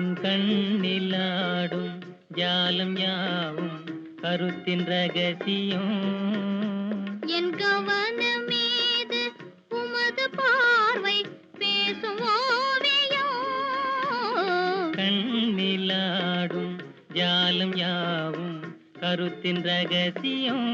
கண்ணிலாடும் ஜாலம் யாவும் கருத்தின் ரகசியம். என் கவனமீது உமது பார்வை பேசும் கண்ணிலாடும் ஜாலம் யாவும் கருத்தின் ரகசியம்.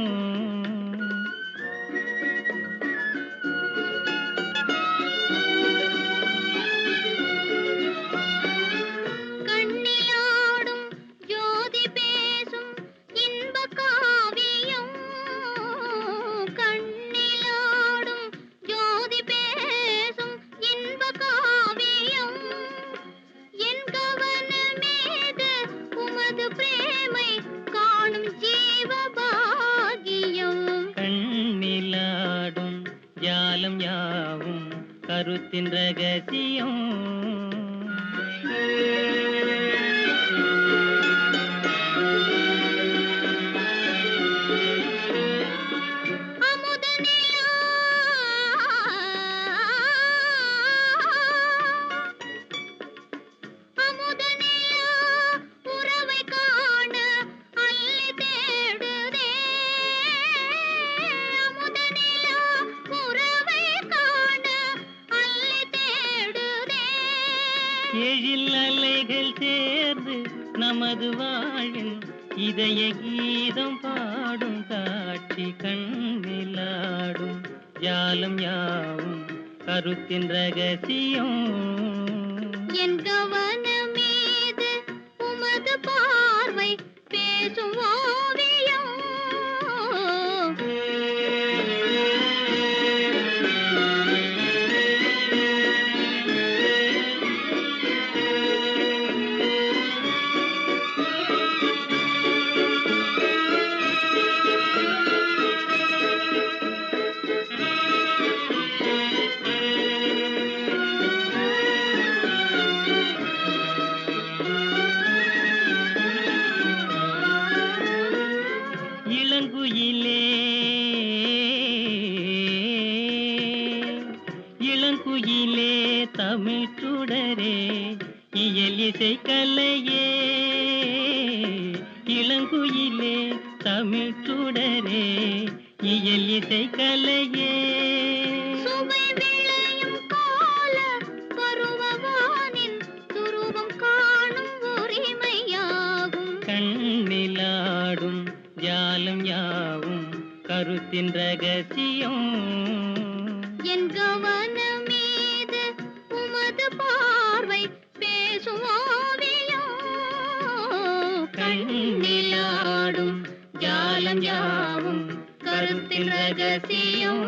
கண்ணிலாடும் ஜாலம் யாவும் கருத்தின் ரகசியம் எழில் அலைகள் சேர்ந்து நமது வாழ்வில் இதய கீதம் பாடும் காட்சி கண்ணிலாடும். ஜாலம் யாவும் கருத்தின் ரகசியம். இளங்குயிலே இளங்குயிலே தமிழ் சுடரே இயல் இசை கலையே. இளங்குயிலே தமிழ் சுடரே இயல் இசை கலையே. காலம் யாவும் கருத்தின் ரகசியம். என் கவனமீது உமது பார்வை பேசும் கண்ணிலாடும் ஜாலம் யாவும் கருத்தின் ரகசியம்.